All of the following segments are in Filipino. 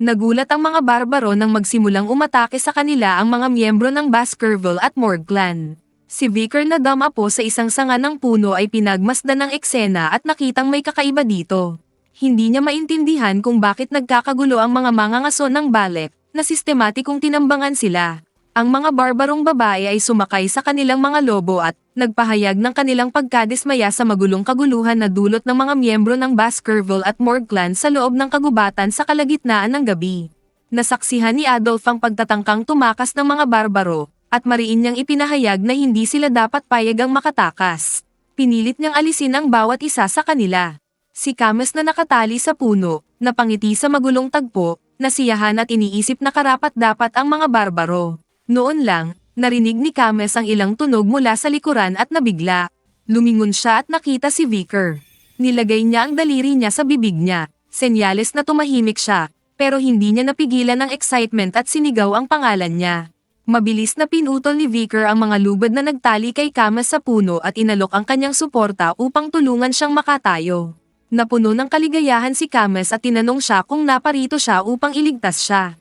Nagulat ang mga barbaro nang magsimulang umatake sa kanila ang mga miyembro ng Baskerville at Morg clan. Si Vicar na damapo sa isang sanga ng puno ay pinagmasdan ng eksena at nakitang may kakaiba dito. Hindi niya maintindihan kung bakit nagkakagulo ang mga mangangaso ng balek, na sistematikong tinambangan sila. Ang mga barbarong babae ay sumakay sa kanilang mga lobo at nagpahayag ng kanilang pagkadismaya sa magulong kaguluhan na dulot ng mga miyembro ng Baskerville at Morg sa loob ng kagubatan sa kalagitnaan ng gabi. Nasaksihan ni Adolf ang pagtatangkang tumakas ng mga barbaro, at mariin niyang ipinahayag na hindi sila dapat payagang makatakas. Pinilit niyang alisin ang bawat isa sa kanila. Si Kames na nakatali sa puno, napangiti sa magulong tagpo, nasiyahan at iniisip na karapat dapat ang mga barbaro. Noon lang, narinig ni Kames ang ilang tunog mula sa likuran at nabigla. Lumingon siya at nakita si Vicar. Nilagay niya ang daliri niya sa bibig niya, senyales na tumahimik siya, pero hindi niya napigilan ng excitement at sinigaw ang pangalan niya. Mabilis na pinutol ni Vicar ang mga lubad na nagtali kay Kames sa puno at inalok ang kanyang suporta upang tulungan siyang makatayo. Napuno ng kaligayahan si Kames at tinanong siya kung naparito siya upang iligtas siya.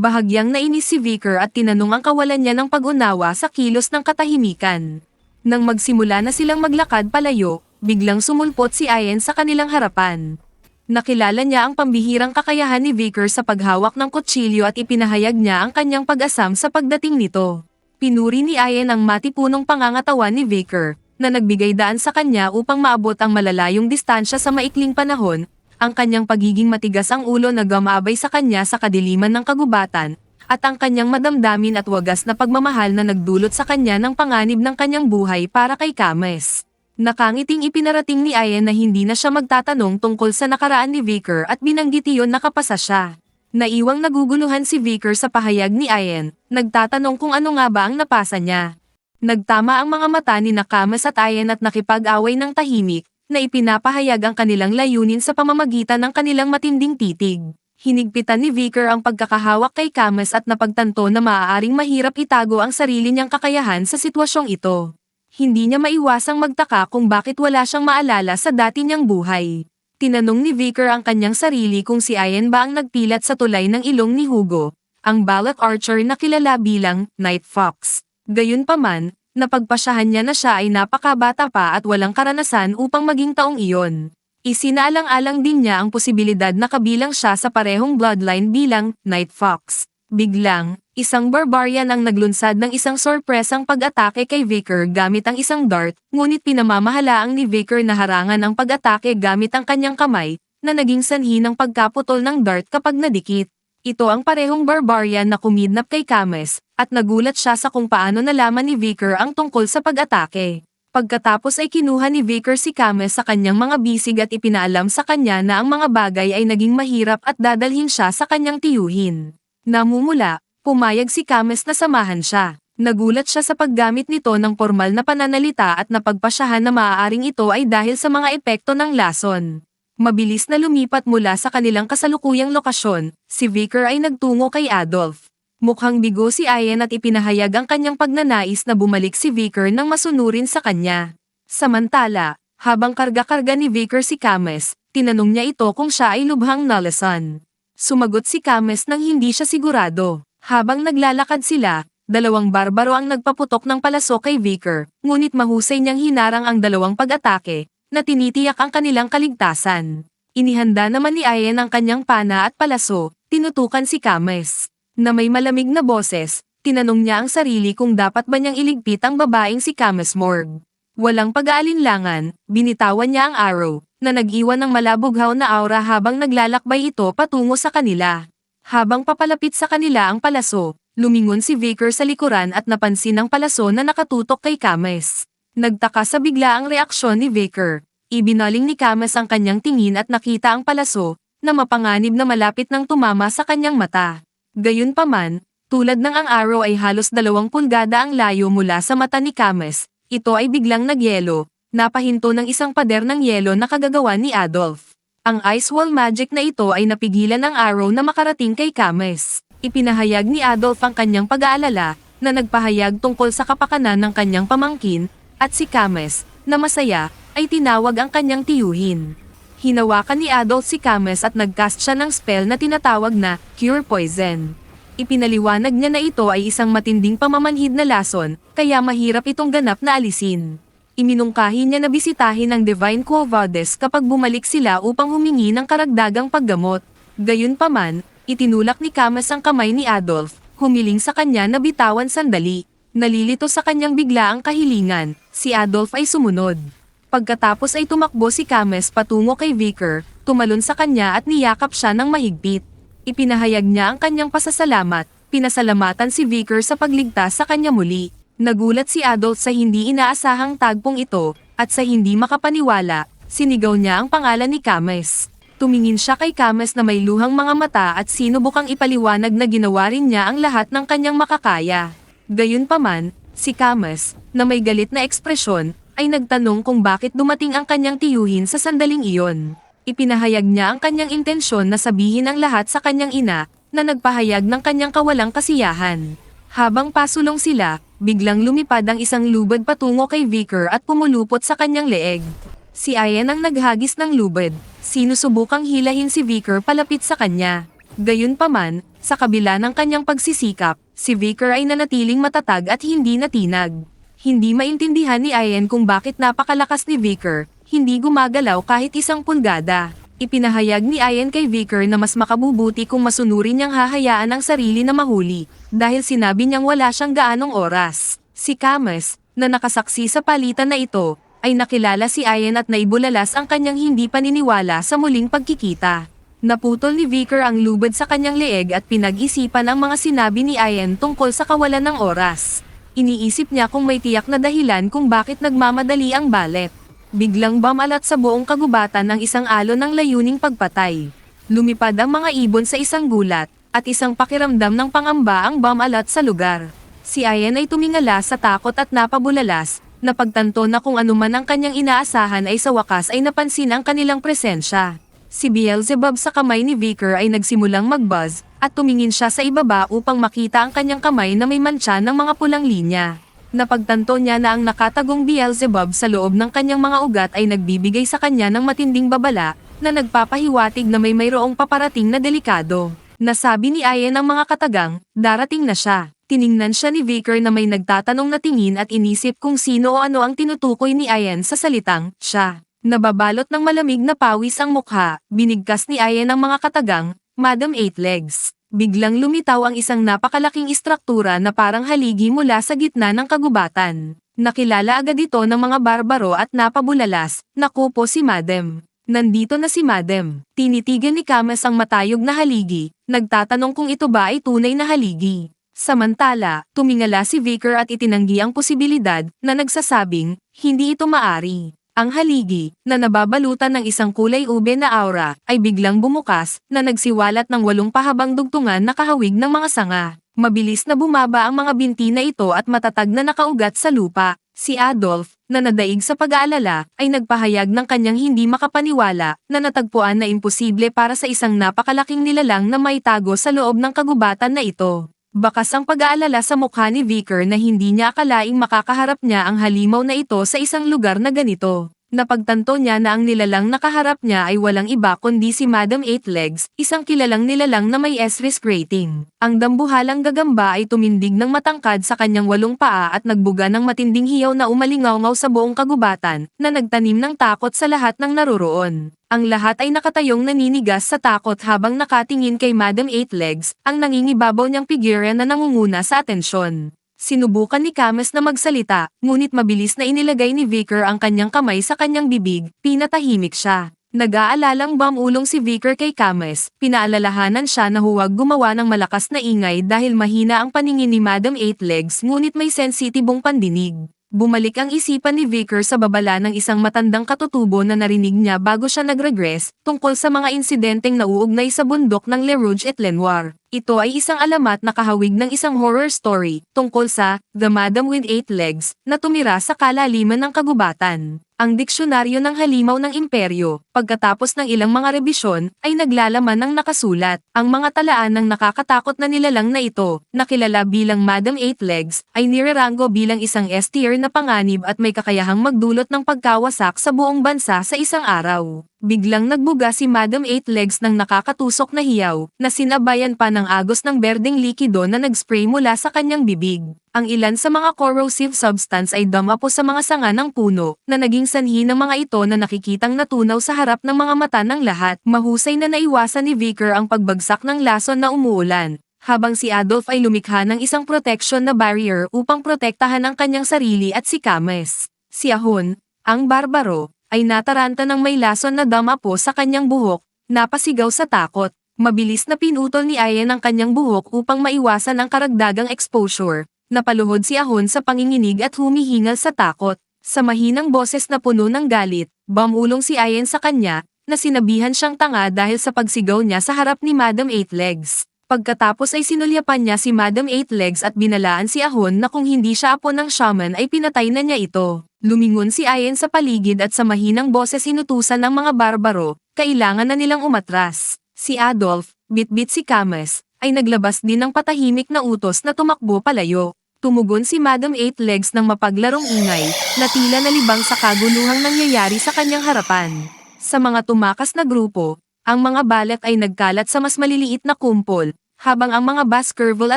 Bahagyang nainis si Vicar at tinanong ang kawalan niya ng pag-unawa sa kilos ng katahimikan. Nang magsimula na silang maglakad palayo, biglang sumulpot si Ayen sa kanilang harapan. Nakilala niya ang pambihirang kakayahan ni Vicar sa paghawak ng kutsilyo at ipinahayag niya ang kanyang pag-asam sa pagdating nito. Pinuri ni Ayen ang matipunong pangangatawan ni Vicar, na nagbigay daan sa kanya upang maabot ang malalayong distansya sa maikling panahon, ang kanyang pagiging matigas ang ulo na gamabay sa kanya sa kadiliman ng kagubatan, at ang kanyang madamdamin at wagas na pagmamahal na nagdulot sa kanya ng panganib ng kanyang buhay para kay Kames. Nakangiting ipinarating ni Ayen na hindi na siya magtatanong tungkol sa nakaraan ni Vicar at binanggit iyon na kapasa siya. Naiwang naguguluhan si Vicar sa pahayag ni Ayen, nagtatanong kung ano nga ba ang napasa niya. Nagtama ang mga mata ni Nakamas at Ayen at nakipag-away ng tahimik, na ipinapahayag ang kanilang layunin sa pamamagitan ng kanilang matinding titig. Hinigpitan ni Vicar ang pagkakahawak kay Kamas at napagtanto na maaaring mahirap itago ang sarili niyang kakayahan sa sitwasyong ito. Hindi niya maiwasang magtaka kung bakit wala siyang maalala sa dati niyang buhay. Tinanong ni Vicar ang kanyang sarili kung si Ayen ba ang nagpilat sa tulay ng ilong ni Hugo, ang balak archer na kilala bilang Night Fox. Gayunpaman, napagpasyahan niya na siya ay napakabata pa at walang karanasan upang maging taong iyon. Isinaalang-alang din niya ang posibilidad na kabilang siya sa parehong bloodline bilang Night Fox. Biglang, isang barbarian ang naglunsad ng isang sorpresang pag-atake kay Vicar gamit ang isang dart, ngunit pinamamahalaang ni Vicar na harangan ang pag-atake gamit ang kanyang kamay, na naging sanhi ng pagkaputol ng dart kapag nadikit. Ito ang parehong barbarian na kumidnap kay Kames, at nagulat siya sa kung paano nalaman ni Vicar ang tungkol sa pag-atake. Pagkatapos ay kinuha ni Vicar si Kames sa kanyang mga bisig at ipinaalam sa kanya na ang mga bagay ay naging mahirap at dadalhin siya sa kanyang tiyuhin. Namumula, pumayag si Kames na samahan siya. Nagulat siya sa paggamit nito ng formal na pananalita at napagpasyahan na maaaring ito ay dahil sa mga epekto ng lason. Mabilis na lumipat mula sa kanilang kasalukuyang lokasyon, si Vicar ay nagtungo kay Adolf. Mukhang bigo si Ayen at ipinahayag ang kanyang pagnanais na bumalik si Vicar nang masunurin sa kanya. Samantala, habang karga-karga ni Vicar si Kames, tinanong niya ito kung siya ay lubhang Nalasan. Sumagot si Kames nang hindi siya sigurado. Habang naglalakad sila, dalawang barbaro ang nagpaputok ng palaso kay Vicar, ngunit mahusay niyang hinarang ang dalawang pag-atake, na tinitiyak ang kanilang kaligtasan. Inihanda naman ni Ayen ang kanyang pana at palaso, tinutukan si Kames. Na may malamig na boses, tinanong niya ang sarili kung dapat ba niyang iligpit ang babaeng si Kames Morg. Walang pag-aalinlangan, binitawan niya ang arrow, na nag-iwan ng malabughaw na aura habang naglalakbay ito patungo sa kanila. Habang papalapit sa kanila ang palaso, lumingon si Vicar sa likuran at napansin ang palaso na nakatutok kay Kames. Nagtaka sa bigla ang reaksyon ni Vicar. Ibinaling ni Kames ang kanyang tingin at nakita ang palaso, na mapanganib na malapit ng tumama sa kanyang mata. Gayunpaman, tulad ng ang arrow ay halos dalawang pulgada ang layo mula sa mata ni Kames, ito ay biglang nagyelo, napahinto ng isang pader ng yelo na kagagawa ni Adolf. Ang ice wall magic na ito ay napigilan ng arrow na makarating kay Kames. Ipinahayag ni Adolf ang kanyang pag-aalala, na nagpahayag tungkol sa kapakanan ng kanyang pamangkin, at si Kames, na masaya, ay tinawag ang kanyang tiyuhin. Hinawakan ni Adolf si Camus at nagcast siya ng spell na tinatawag na Cure Poison. Ipinaliwanag niya na ito ay isang matinding pamamanhid na lason, kaya mahirap itong ganap na alisin. Iminungkahi niya na bisitahin ang Divine Quo kapag bumalik sila upang humingi ng karagdagang paggamot. Gayunpaman, itinulak ni Camus ang kamay ni Adolf, humiling sa kanya na bitawan sandali. Nalilito sa kanyang bigla ang kahilingan, si Adolf ay sumunod. Pagkatapos ay tumakbo si Camus patungo kay Vicar, tumalon sa kanya at niyakap siya ng mahigpit. Ipinahayag niya ang kanyang pasasalamat, pinasalamatan si Vicar sa pagligtas sa kanya muli. Nagulat si Adolf sa hindi inaasahang tagpong ito, at sa hindi makapaniwala, sinigaw niya ang pangalan ni Camus. Tumingin siya kay Camus na may luhang mga mata at sinubukang ipaliwanag na ginawa rin niya ang lahat ng kanyang makakaya. Gayunpaman, si Camus, na may galit na ekspresyon, ay nagtanong kung bakit dumating ang kanyang tiyuhin sa sandaling iyon. Ipinahayag niya ang kanyang intensyon na sabihin ang lahat sa kanyang ina, na nagpahayag ng kanyang kawalang kasiyahan. Habang pasulong sila, biglang lumipad ang isang lubad patungo kay Vicar at pumulupot sa kanyang leeg. Si Ayan ang naghagis ng lubad, sinusubukang hilahin si Vicar palapit sa kanya. Gayunpaman, sa kabila ng kanyang pagsisikap, si Vicar ay nanatiling matatag at hindi natinag. Hindi maintindihan ni Ayan kung bakit napakalakas ni Vicar, hindi gumagalaw kahit isang pulgada. Ipinahayag ni Ayan kay Vicar na mas makabubuti kung masunurin niyang hahayaan ang sarili na mahuli, dahil sinabi niyang wala siyang gaanong oras. Si Camus, na nakasaksi sa palitan na ito, ay nakilala si Ayan at naibulalas ang kanyang hindi paniniwala sa muling pagkikita. Naputol ni Vicar ang lubad sa kanyang leeg at pinag-isipan ang mga sinabi ni Ayan tungkol sa kawalan ng oras. Iniisip niya kung may tiyak na dahilan kung bakit nagmamadali ang balet. Biglang bamalat sa buong kagubatan ng isang alon ng layuning pagpatay. Lumipad ang mga ibon sa isang gulat, at isang pakiramdam ng pangamba ang bamalat sa lugar. Si Ayan ay tumingala sa takot at napabulalas, napagtanto na kung anuman ang kanyang inaasahan ay sa wakas ay napansin ang kanilang presensya. Si Beelzebub sa kamay ni Vicar ay nagsimulang magbuzz, at tumingin siya sa ibaba upang makita ang kanyang kamay na may mantsa ng mga pulang linya. Napagtanto niya na ang nakatagong Beelzebub sa loob ng kanyang mga ugat ay nagbibigay sa kanya ng matinding babala, na nagpapahiwatig na may mayroong paparating na delikado. Nasabi ni Ayen ang mga katagang, darating na siya. Tiningnan siya ni Vicar na may nagtatanong na tingin at inisip kung sino o ano ang tinutukoy ni Ayen sa salitang, siya. Nababalot ng malamig na pawis ang mukha, binigkas ni Ayen ang mga katagang, Madam Eight Legs. Biglang lumitaw ang isang napakalaking istruktura na parang haligi mula sa gitna ng kagubatan. Nakilala agad ito ng mga barbaro at napabulalas, naku po si Madam. Nandito na si Madam. Tinitigan ni Camus ang matayog na haligi, nagtatanong kung ito ba ay tunay na haligi. Samantala, tumingala si Vicar at itinanggi ang posibilidad na nagsasabing, hindi ito maari. Ang haligi, na nababalutan ng isang kulay ube na aura, ay biglang bumukas, na nagsiwalat ng walong pahabang dugtungan na kahawig ng mga sanga. Mabilis na bumaba ang mga binti na ito at matatag na nakaugat sa lupa. Si Adolf, na nadaig sa pag-aalala, ay nagpahayag ng kanyang hindi makapaniwala, na natagpuan na imposible para sa isang napakalaking nilalang na may tago sa loob ng kagubatan na ito. Bakas ang pag-aalala sa mukha ni Vicar na hindi niya akalaing makakaharap niya ang halimaw na ito sa isang lugar na ganito. Napagtanto niya na ang nilalang nakaharap niya ay walang iba kundi si Madam Eight Legs, isang kilalang nilalang na may S-risk rating. Ang dambuhalang gagamba ay tumindig ng matangkad sa kanyang walong paa at nagbuga ng matinding hiyaw na umalingaw sa buong kagubatan, na nagtanim ng takot sa lahat ng naroroon. Ang lahat ay nakatayong naninigas sa takot habang nakatingin kay Madam Eight Legs, ang nangingibabaw niyang figura na nangunguna sa atensyon. Sinubukan ni Camus na magsalita, ngunit mabilis na inilagay ni Vicar ang kanyang kamay sa kanyang bibig, pinatahimik siya. Nag-aalalang bamulong si Vicar kay Camus, pinaalalahanan siya na huwag gumawa ng malakas na ingay dahil mahina ang paningin ni Madam Eight Legs ngunit may sensitibong pandinig. Bumalik ang isipan ni Vicar sa babala ng isang matandang katutubo na narinig niya bago siya nag-regress, tungkol sa mga insidenteng nauugnay sa bundok ng Le Rouge et Lenoir. Ito ay isang alamat na kahawig ng isang horror story, tungkol sa The Madam with Eight Legs, na tumira sa kalaliman ng kagubatan. Ang diksyonaryo ng halimaw ng imperyo, pagkatapos ng ilang mga rebisyon, ay naglalaman ng nakasulat. Ang mga talaan ng nakakatakot na nilalang na ito, nakilala bilang Madam Eight Legs, ay nireranggo bilang isang S-tier na panganib at may kakayahang magdulot ng pagkawasak sa buong bansa sa isang araw. Biglang nagbuga si Madam Eight Legs ng nakakatusok na hiyaw, na sinabayan pa ng agos ng berdeng likido na nagspray mula sa kanyang bibig. Ang ilan sa mga corrosive substance ay damapo sa mga sanga ng puno, na naging sanhi ng mga ito na nakikitang natunaw sa harap ng mga mata ng lahat. Mahusay na naiwasan ni Vicker ang pagbagsak ng lason na umuulan, habang si Adolf ay lumikha ng isang protection na barrier upang protektahan ang kanyang sarili at si Kames. Si Ahon, ang barbaro, ay nataranta ng may lason na damapo sa kanyang buhok, napasigaw sa takot. Mabilis na pinutol ni Ayen ang kanyang buhok upang maiwasan ang karagdagang exposure. Napaluhod si Ahon sa panginginig at humihingal sa takot. Sa mahinang boses na puno ng galit, bamulong si Ayen sa kanya, na sinabihan siyang tanga dahil sa pagsigaw niya sa harap ni Madam Eight Legs. Pagkatapos ay sinulyapan niya si Madam Eight Legs at binalaan si Ahon na kung hindi siya apo ng shaman ay pinatay na niya ito. Lumingon si Ayen sa paligid at sa mahinang boses inutusan ng mga barbaro, kailangan na nilang umatras. Si Adolf, bitbit si Kames, ay naglabas din ng patahimik na utos na tumakbo palayo. Tumugon si Madam Eight Legs ng mapaglarong ingay, na tila nalibang sa kaguluhang nangyayari sa kanyang harapan. Sa mga tumakas na grupo, ang mga balat ay nagkalat sa mas maliliit na kumpol, habang ang mga Baskerville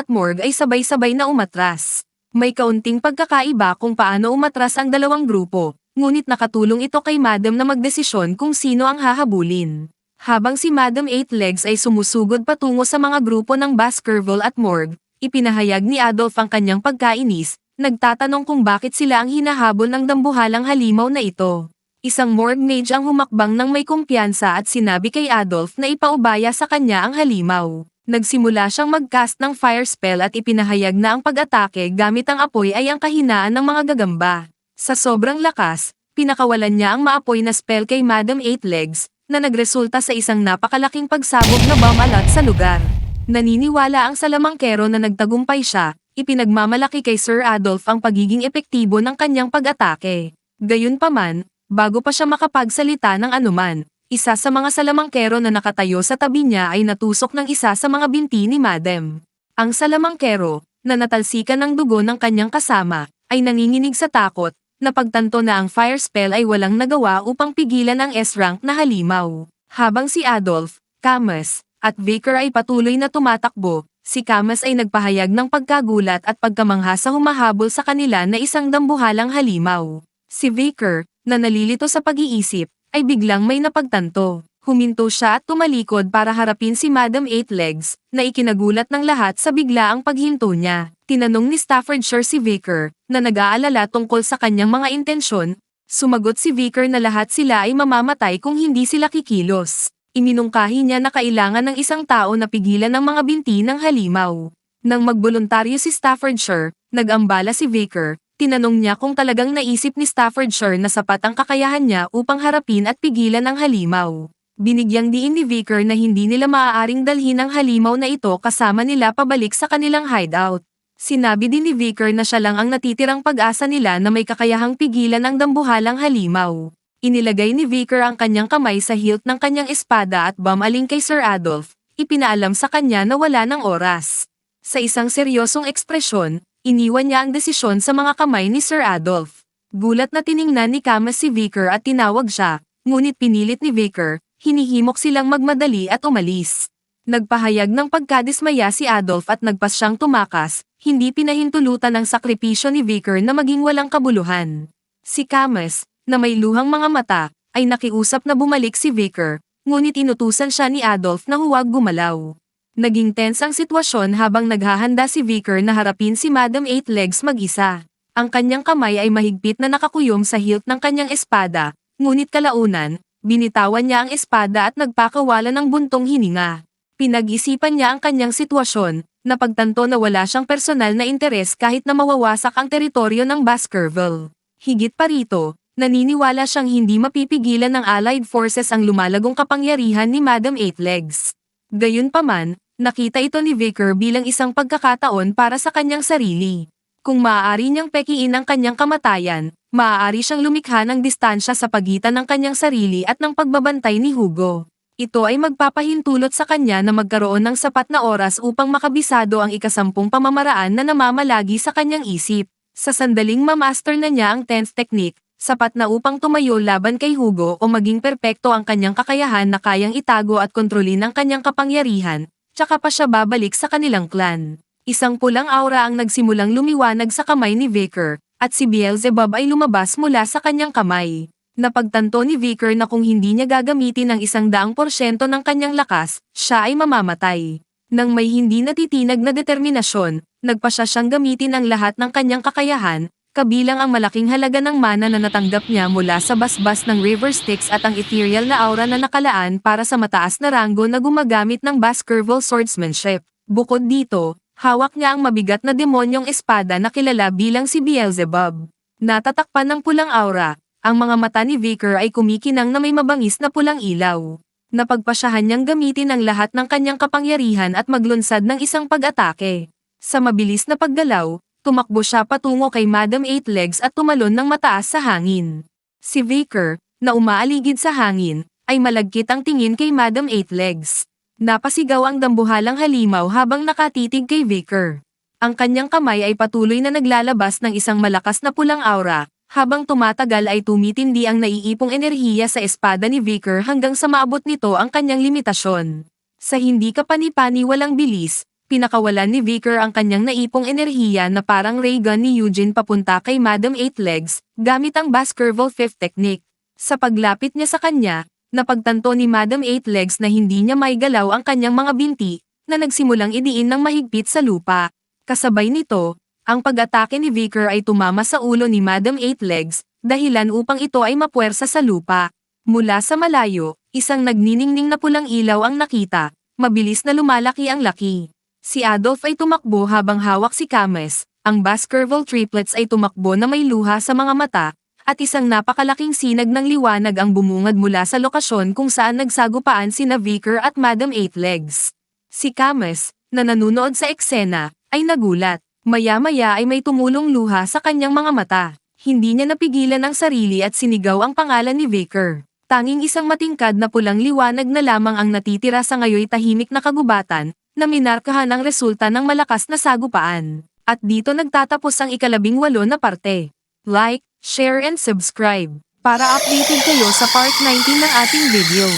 at Morgue ay sabay-sabay na umatras. May kaunting pagkakaiba kung paano umatras ang dalawang grupo, ngunit nakatulong ito kay Madam na magdesisyon kung sino ang hahabulin. Habang si Madam Eight Legs ay sumusugod patungo sa mga grupo ng Baskerville at Morgue, ipinahayag ni Adolf ang kanyang pagkainis, nagtatanong kung bakit sila ang hinahabol ng dambuhalang halimaw na ito. Isang morgue mage ang humakbang ng may kumpiyansa at sinabi kay Adolf na ipaubaya sa kanya ang halimaw. Nagsimula siyang mag-cast ng fire spell at ipinahayag na ang pag-atake gamit ang apoy ay ang kahinaan ng mga gagamba. Sa sobrang lakas, pinakawalan niya ang maapoy na spell kay Madam Eight Legs, na nagresulta sa isang napakalaking pagsabog na bomb sa lugar. Naniniwala ang salamangkero na nagtagumpay siya, ipinagmamalaki kay Sir Adolf ang pagiging epektibo ng kanyang pag-atake. Gayunpaman, bago pa siya makapagsalita ng anuman, isa sa mga salamangkero na nakatayo sa tabi niya ay natusok ng isa sa mga binti ni Madam. Ang salamangkero, na natalsikan ng dugo ng kanyang kasama, ay nanginginig sa takot, na pagtanto na ang fire spell ay walang nagawa upang pigilan ang S-rank na halimaw. Habang si Adolf, Camus, at Vicar ay patuloy na tumatakbo, si Camus ay nagpahayag ng pagkagulat at pagkamangha sa humahabol sa kanila na isang dambuhalang halimaw. Si Vicar, na nalilito sa pag-iisip, ay biglang may napagtanto. Huminto siya at tumalikod para harapin si Madam Eight Legs, na ikinagulat ng lahat sa biglaang paghinto niya. Tinanong ni Staffordshire si Vicar, na nag-aalala tungkol sa kanyang mga intensyon. Sumagot si Vicar na lahat sila ay mamamatay kung hindi sila kikilos. Iminungkahi niya na kailangan ng isang tao na pigilan ng mga binti ng halimaw. Nang magboluntaryo si Staffordshire, nag-ambala si Vicar, tinanong niya kung talagang naisip ni Staffordshire na sapat ang kakayahan niya upang harapin at pigilan ang halimaw. Binigyang diin ni Vicar na hindi nila maaaring dalhin ang halimaw na ito kasama nila pabalik sa kanilang hideout. Sinabi din ni Vicar na siya lang ang natitirang pag-asa nila na may kakayahang pigilan ang dambuhalang halimaw. Inilagay ni Vicar ang kanyang kamay sa hilt ng kanyang espada at bumaling kay Sir Adolf, ipinaalam sa kanya na wala ng oras. Sa isang seryosong ekspresyon, iniwan niya ang desisyon sa mga kamay ni Sir Adolf. Gulat na tiningnan ni Camus si Vicar at tinawag siya, ngunit pinilit ni Vicar, hinihimok silang magmadali at umalis. Nagpahayag ng pagkadismaya si Adolf at nagpas siyang tumakas, hindi pinahintulutan ng sakripisyo ni Vicar na maging walang kabuluhan. Si Camus, na may luhang mga mata, ay nakiusap na bumalik si Vicar, ngunit inutusan siya ni Adolf na huwag gumalaw. Naging tense ang sitwasyon habang naghahanda si Vicar na harapin si Madam Eight Legs mag-isa. Ang kanyang kamay ay mahigpit na nakakuyom sa hilt ng kanyang espada, ngunit kalaunan, binitawan niya ang espada at nagpakawala ng buntong hininga. Pinag-isipan niya ang kanyang sitwasyon, na pagtanto na wala siyang personal na interes kahit na mawawasak ang teritoryo ng Baskerville. Higit pa rito, naniniwala siyang hindi mapipigilan ng Allied Forces ang lumalagong kapangyarihan ni Madam Eight Legs. Gayunpaman, nakita ito ni Vicar bilang isang pagkakataon para sa kanyang sarili. Kung maaari niyang pekiin ang kanyang kamatayan, maaari siyang lumikha ng distansya sa pagitan ng kanyang sarili at ng pagbabantay ni Hugo. Ito ay magpapahintulot sa kanya na magkaroon ng sapat na oras upang makabisado ang ikasampung pamamaraan na namamalagi sa kanyang isip. Sa sandaling mamaster na niya ang 10th technique, sapat na upang tumayo laban kay Hugo o maging perpekto ang kanyang kakayahan na kayang itago at kontrolin ang kanyang kapangyarihan, tsaka pa siya babalik sa kanilang clan. Isang pulang aura ang nagsimulang lumiwanag sa kamay ni Vicar, at si Beelzebub ay lumabas mula sa kanyang kamay. Napagtanto ni Vicar na kung hindi niya gagamitin ang isang daang porsyento ng kanyang lakas, siya ay mamamatay. Nang may hindi natitinag na determinasyon, nagpasya siyang gamitin ang lahat ng kanyang kakayahan, kabilang ang malaking halaga ng mana na natanggap niya mula sa basbas ng River Styx at ang ethereal na aura na nakalaan para sa mataas na ranggo na gumagamit ng Baskerville swordsmanship. Bukod dito, hawak niya ang mabigat na demonyong espada na kilala bilang si Beelzebub. Natatakpan ng pulang aura, ang mga mata ni Vicar ay kumikinang na may mabangis na pulang ilaw. Napagpasyahan niyang gamitin ang lahat ng kanyang kapangyarihan at maglunsad ng isang pag-atake. Sa mabilis na paggalaw, tumakbo siya patungo kay Madam Eight Legs at tumalon ng mataas sa hangin. Si Vicar, na umaaligid sa hangin, ay malagkit ang tingin kay Madam Eight Legs. Napasigaw ang dambuhalang halimaw habang nakatitig kay Vicar. Ang kanyang kamay ay patuloy na naglalabas ng isang malakas na pulang aura, habang tumatagal ay tumitindi ang naiipong enerhiya sa espada ni Vicar hanggang sa maabot nito ang kanyang limitasyon. Sa hindi kapani-pani walang bilis, pinakawalan ni Vicar ang kanyang naipong enerhiya na parang ray gun ni Eugene papunta kay Madam Eight Legs, gamit ang Baskerville Fifth Technique. Sa paglapit niya sa kanya, napagtanto ni Madam Eight Legs na hindi niya may galaw ang kanyang mga binti, na nagsimulang idiin ng mahigpit sa lupa. Kasabay nito, ang pag-atake ni Vicar ay tumama sa ulo ni Madam Eight Legs, dahilan upang ito ay mapuwersa sa lupa. Mula sa malayo, isang nagniningning na pulang ilaw ang nakita, mabilis na lumalaki ang laki. Si Adolf ay tumakbo habang hawak si Kames, ang Baskerville triplets ay tumakbo na may luha sa mga mata, at isang napakalaking sinag ng liwanag ang bumungad mula sa lokasyon kung saan nagsagupaan sina Vicar at Madam Eight Legs. Si Kames, na nanunood sa eksena, ay nagulat. Maya-maya ay may tumulong luha sa kanyang mga mata. Hindi niya napigilan ang sarili at sinigaw ang pangalan ni Vicar. Tanging isang matingkad na pulang liwanag na lamang ang natitira sa ngayoy tahimik na kagubatan, na minarkahan ang resulta ng malakas na sagupaan. At dito nagtatapos ang ikalabing walo na parte. Like, share and subscribe, para updated kayo sa part 19 ng ating video.